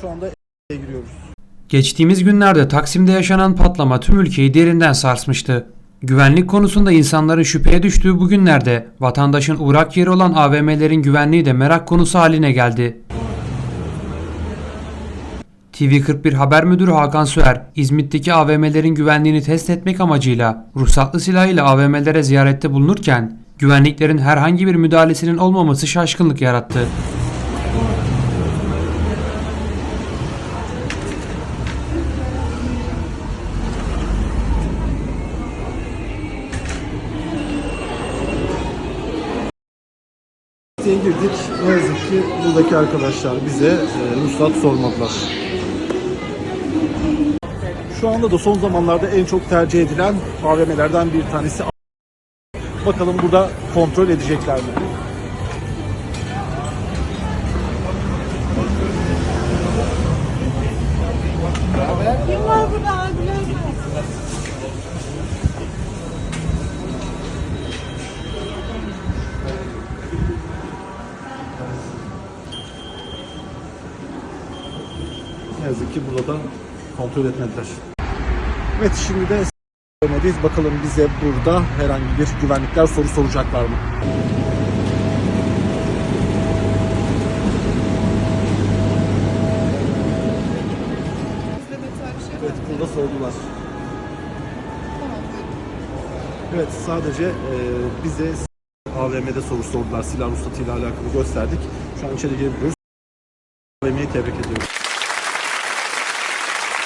şu anda eve giriyoruz. Geçtiğimiz günlerde Taksim'de yaşanan patlama tüm ülkeyi derinden sarsmıştı. Güvenlik konusunda insanların şüpheye düştüğü bu günlerde vatandaşın uğrak yeri olan AVM'lerin güvenliği de merak konusu haline geldi. TV41 Haber Müdürü Hakan Süer, İzmit'teki AVM'lerin güvenliğini test etmek amacıyla ruhsatlı silahıyla AVM'lere ziyarette bulunurken güvenliklerin herhangi bir müdahalesinin olmaması şaşkınlık yarattı. Siteye girdik. Ne yazık ki buradaki arkadaşlar bize e, ruhsat sormadılar. Şu anda da son zamanlarda en çok tercih edilen AVM'lerden bir tanesi. Bakalım burada kontrol edecekler mi? Kim var burada? Ne yazık ki burada da kontrol etmediler. Evet şimdi de AVM'deyiz. Bakalım bize burada herhangi bir güvenlikler soru soracaklar mı? Evet burada sordular. Evet sadece e, bize AVM'de soru sordular. Silah ruhsatıyla alakalı gösterdik. Şu an içeri girebiliyoruz. AVM'yi tebrik ediyoruz.